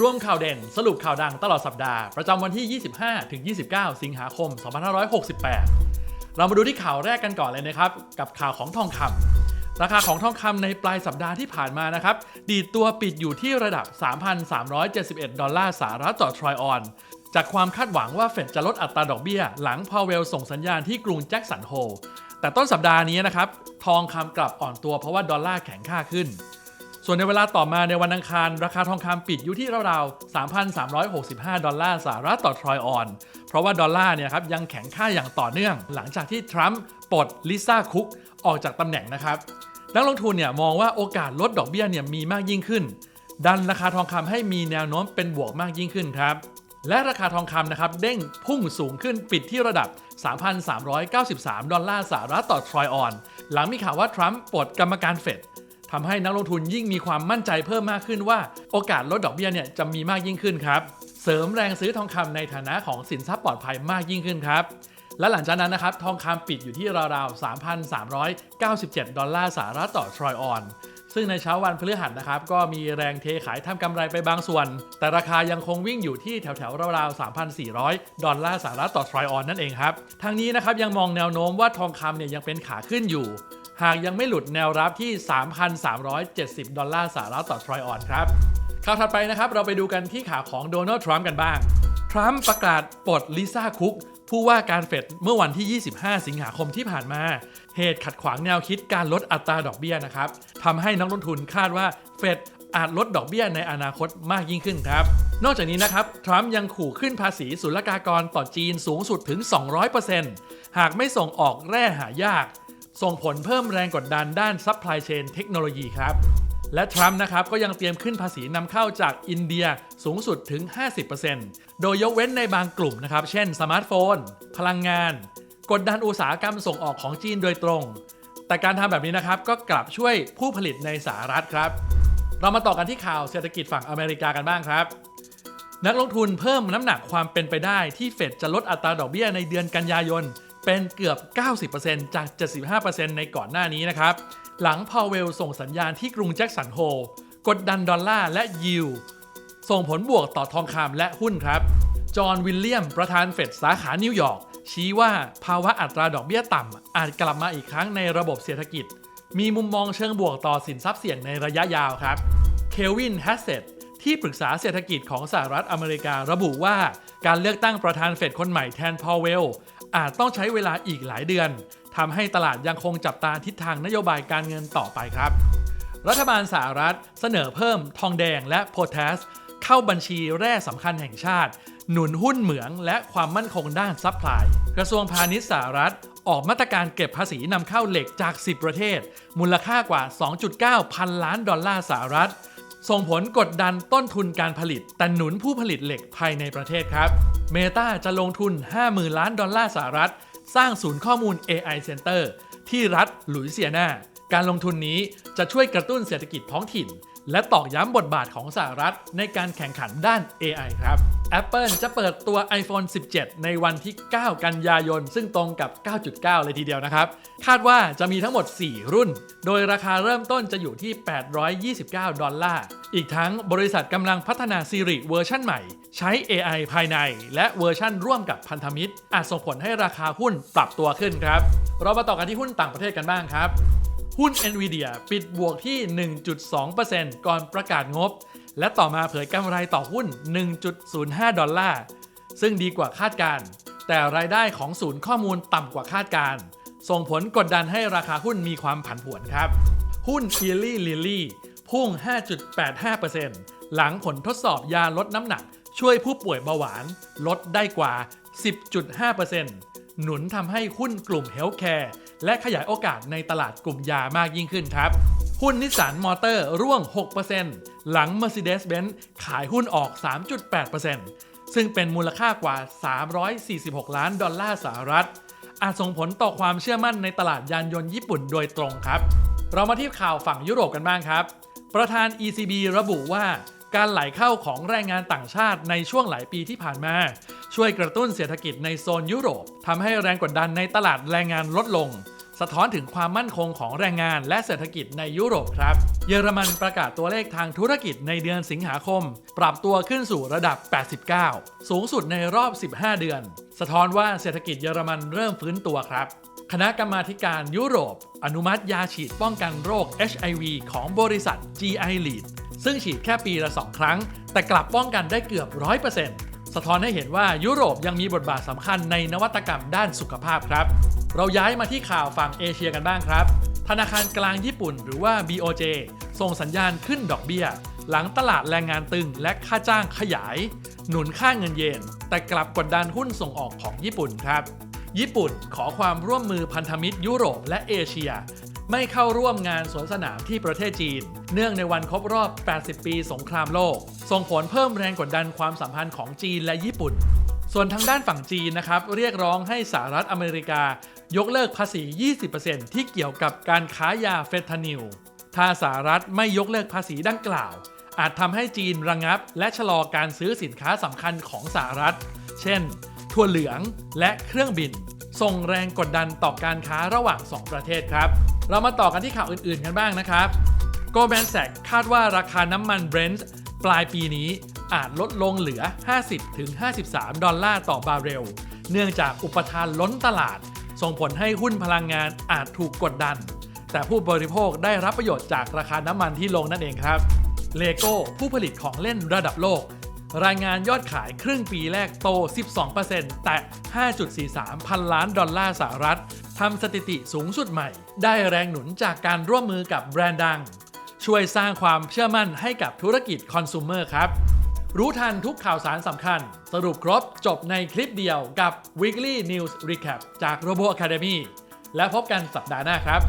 ร่วมข่าวเด่นสรุปข่าวดังตลอดสัปดาห์ ประจำวันที่ 25 ถึง 29 สิงหาคม 2568 เรามาดูที่ข่าวแรกกันก่อนเลยนะครับ กับข่าวของทองคำราคาของทองคำในปลายสัปดาห์ที่ผ่านมานะครับ ดีดตัวปิดอยู่ที่ระดับ 3,371 ดอลลาร์สหรัฐต่อทรอยออน จากความคาดหวังว่าเฟดจะลดอัตราดอกเบี้ย หลังพาวเวลส่งสัญญาณที่กรุงแจ็คสันโฮแต่ต้นสัปดาห์นี้นะครับทองคำกลับอ่อนตัวเพราะว่าดอลลาร์แข็งค่าขึ้น ส่วนในเวลาต่อมาในวันอังคาร ราคาทองคำปิดอยู่ที่ราวๆ 3,365 ดอลลาร์สหรัฐต่อทรอยออน เพราะว่าดอลลาร์เนี่ยครับยังแข็งค่าอย่างต่อเนื่อง หลังจากที่ทรัมป์ปลดลิซ่าคุกออกจากตำแหน่งนะครับนักลงทุนเนี่ยมองว่าโอกาสลดดอกเบี้ยเนี่ยมีมากยิ่งขึ้น ดันราคาทองคำให้มีแนวโน้มเป็นบวกมากยิ่งขึ้นครับและราคาทองคำนะครับเด้งพุ่งสูงขึ้นปิดที่ระดับ 3,393 ดอลลาร์สหรัฐต่อทรอยออน หลังมีข่าวว่าทรัมป์ปลดกรรมการเฟด ทำให้นักลงทุนยิ่งมีความมั่นใจเพิ่มมากขึ้นว่า โอกาสลดดอกเบี้ยเนี่ยจะมีมากยิ่งขึ้นครับ เสริมแรงซื้อทองคำในฐานะของสินทรัพย์ปลอดภัยมากยิ่งขึ้นครับและหลังจากนั้นนะครับ ทองคำปิดอยู่ที่ราวๆ 3,397 ดอลลาร์สหรัฐต่อทรอยออน ซึ่งในเช้าวันพฤหัสนะครับ ก็มีแรงเทขายทำกำไรไปบางส่วน แต่ราคายังคงวิ่งอยู่ที่แถวๆราวๆ 3,400 ดอลลาร์สหรัฐต่อทรอยออนนั่นเองครับ ทางนี้นะครับยังมองแนวโน้มว่าทองคำเนี่ยยังเป็นขาขึ้นอยู่ หากยังไม่หลุดแนวรับที่ 3,370 ดอลลาร์สหรัฐต่อทรอยออนครับข่าวถัดไปนะครับ เราไปดูกันที่ข่าวของโดนัลด์ทรัมป์กันบ้าง ทรัมป์ประกาศปลดลิซ่าคุกผู้ว่าการเฟดเมื่อวันที่ 25 สิงหาคมที่ผ่านมา เหตุขัดขวางแนวคิดการลดอัตราดอกเบี้ยนะครับทำให้นักลงทุนคาดว่าเฟดอาจลดดอกเบี้ยในอนาคตมากยิ่งขึ้นครับ นอกจากนี้นะครับ ทรัมป์ยังขู่ขึ้นภาษีศุลกากรต่อจีนสูงสุดถึง 200%หากไม่ส่งออกแร่หายาก ส่งผลเพิ่มแรงกดดันด้านซัพพลายเชนเทคโนโลยีครับ และทรัมป์นะครับก็ยังเตรียมขึ้นภาษีนำเข้าจากอินเดียสูงสุดถึง 50%โดยยกเว้นในบางกลุ่มนะครับ เช่นสมาร์ทโฟน พลังงาน กดดันอุตสาหกรรมส่งออกของจีนโดยตรง แต่การทำแบบนี้นะครับก็กลับช่วยผู้ผลิตในสหรัฐครับ เรามาต่อกันที่ข่าวเศรษฐกิจฝั่งอเมริกากันบ้างครับนักลงทุนเพิ่มน้ำหนักความเป็นไปได้ที่เฟดจะลดอัตราดอกเบี้ยในเดือนกันยายน เป็นเกือบ 90%จาก 75%ในก่อนหน้านี้นะครับ หลังพาวเวลส่งสัญญาณที่กรุงแจ็คสันโฮลกดดันดอลลาร์และยิวส่งผลบวกต่อทองคำและหุ้นครับ จอห์นวิลเลียม ประธานเฟดสาขานิวยอร์กชี้ว่าภาวะอัตราดอกเบี้ยต่ำอาจกลับมาอีกครั้งในระบบเศรษฐกิจ มีมุมมองเชิงบวกต่อสินทรัพย์เสี่ยงในระยะยาวครับเควินแฮสเซตที่ปรึกษาเศรษฐกิจของสหรัฐอเมริการะบุว่า การเลือกตั้งประธานเฟดคนใหม่แทนพาวเวล อาจต้องใช้เวลาอีกหลายเดือนทำให้ตลาดยังคงจับตาทิศทางนโยบายการเงินต่อไปครับ รัฐบาลสหรัฐเสนอเพิ่มทองแดงและโพแทสเข้าบัญชีแร่สำคัญแห่งชาติ หนุนหุ้นเหมืองและความมั่นคงด้านซัพพลาย กระทรวงพาณิชย์สหรัฐออกมาตรการเก็บภาษีนำเข้าเหล็กจาก 10 ประเทศ มูลค่ากว่า 2.9 พันล้านดอลลาร์สหรัฐ ส่งผลกดดันต้นทุนการผลิต แต่หนุนผู้ผลิตเหล็กภายในประเทศครับ เมตาจะลงทุน 50,000 ล้านดอลลาร์สหรัฐ สร้างศูนย์ข้อมูล AI Center ที่รัฐหลุยเซียนาการลงทุนนี้จะช่วยกระตุ้นเศรษฐกิจท้องถิ่น และตอกย้ำบทบาทของสหรัฐในการแข่งขันด้าน AI ครับ Apple จะเปิดตัว iPhone 17 ในวันที่ 9 กันยายน ซึ่งตรงกับ 9.9 เลยทีเดียวนะครับ คาดว่าจะมีทั้งหมด 4 รุ่น โดยราคาเริ่มต้นจะอยู่ที่ 829 ดอลลาร์ อีกทั้งบริษัทกำลังพัฒนา Siri เวอร์ชันใหม่ ใช้ AI ภายใน และเวอร์ชั่นร่วมกับพันธมิตร อาจส่งผลให้ราคาหุ้นปรับตัวขึ้นครับ เรามาต่อกันที่หุ้นต่างประเทศกันบ้างครับ หุ้น NVIDIA ปิดบวกที่ 1.2%ก่อนประกาศงบ และต่อมาเผยกำไรต่อหุ้น 1.05 ดอลลาร์ ซึ่งดีกว่าคาดการณ์แต่รายได้ของศูนย์ข้อมูลต่ำกว่าคาดการณ์ส่งผลกดดันให้ราคาหุ้นมีความผันผวนครับ หุ้น e l l y Lilly พุ่ง 5.85%หลังผลทดสอบยาลดน้ำหนัก ช่วยผู้ป่วยเบาหวานลดได้กว่า 10.5%หนุนทำให้หุ้นกลุ่มเฮลท์แคร์และขยายโอกาสในตลาดกลุ่มยามากยิ่งขึ้นครับ หุ้นนิสสันมอเตอร์ร่วง 6%หลัง Mercedes-Benz ขายหุ้นออก 3.8%ซึ่งเป็นมูลค่ากว่า 346 ล้านดอลลาร์สหรัฐ อาจส่งผลต่อความเชื่อมั่นในตลาดยานยนต์ญี่ปุ่นโดยตรงครับ เรามาที่ข่าวฝั่งยุโรปกันบ้างครับ ประธาน ECB ระบุว่าการไหลเข้าของแรงงานต่างชาติในช่วงหลายปีที่ผ่านมา ช่วยกระตุ้นเศรษฐกิจในโซนยุโรปทำให้แรงกดดันในตลาดแรงงานลดลง สะท้อนถึงความมั่นคงของแรงงานและเศรษฐกิจในยุโรปครับ เยอรมันประกาศตัวเลขทางธุรกิจในเดือนสิงหาคม ปรับตัวขึ้นสู่ระดับ 89 สูงสุดในรอบ 15 เดือน สะท้อนว่าเศรษฐกิจเยอรมันเริ่มฟื้นตัวครับคณะกรรมาการยุโรป อนุมัติยาฉีดป้องกันโรค HIV ของบริษัท GI Lead ซึ่งฉีดแค่ปีละ 2 ครั้ง แต่กลับป้องกันได้เกือบ 100%สะท้อนให้เห็นว่ายุโรปยังมีบทบาทสำคัญในนวัตกรรมด้านสุขภาพครับ เราย้ายมาที่ข่าวฝั่งเอเชียกันบ้างครับ ธนาคารกลางญี่ปุ่นหรือว่า BOJ ส่งสัญญาณขึ้นดอกเบี้ย หลังตลาดแรงงานตึงและค่าจ้างขยาย หนุนค่าเงินเยน แต่กลับกดดันหุ้นส่งออกของญี่ปุ่นครับ ญี่ปุ่นขอความร่วมมือพันธมิตรยุโรปและเอเชีย ไม่เข้าร่วมงานสวนสนามที่ประเทศจีน เนื่องในวันครบรอบ 80 ปีสงครามโลก ส่งผลเพิ่มแรงกดดันความสัมพันธ์ของจีนและญี่ปุ่น ส่วนทางด้านฝั่งจีนนะครับ เรียกร้องให้สหรัฐอเมริกายกเลิกภาษี 20%ที่เกี่ยวกับการค้ายาเฟนทานิล ถ้าสหรัฐไม่ยกเลิกภาษีดังกล่าว อาจทำให้จีนระงับ และชะลอการซื้อสินค้าสำคัญของสหรัฐ เช่นถั่วเหลืองและเครื่องบิน ส่งแรงกดดันต่อการค้าระหว่าง 2 ประเทศครับ เรามาต่อกันที่ข่าวอื่นๆกันบ้างนะครับ Goldman Sachs คาดว่าราคาน้ำมัน Brent ปลายปีนี้ อาจลดลงเหลือ 50-53 ดอลลาร์ต่อบาร์เรล เนื่องจากอุปทานล้นตลาด ส่งผลให้หุ้นพลังงานอาจถูกกดดัน แต่ผู้บริโภคได้รับประโยชน์จากราคาน้ำมันที่ลงนั่นเองครับเลโก้ผู้ผลิตของเล่นระดับโลก รายงานยอดขายครึ่งปีแรกโต 12%แต่ 5.43 พันล้านดอลลาร์สหรัฐทำสถิติสูงสุดใหม่ ได้แรงหนุนจากการร่วมมือกับแบรนด์ดัง ช่วยสร้างความเชื่อมั่นให้กับธุรกิจคอน sumer ครับ รู้ทันทุกข่าวสารสำคัญ สรุปครบจบในคลิปเดียวกับ Weekly News Recap จาก Robo Academy และพบกันสัปดาห์หน้าครับ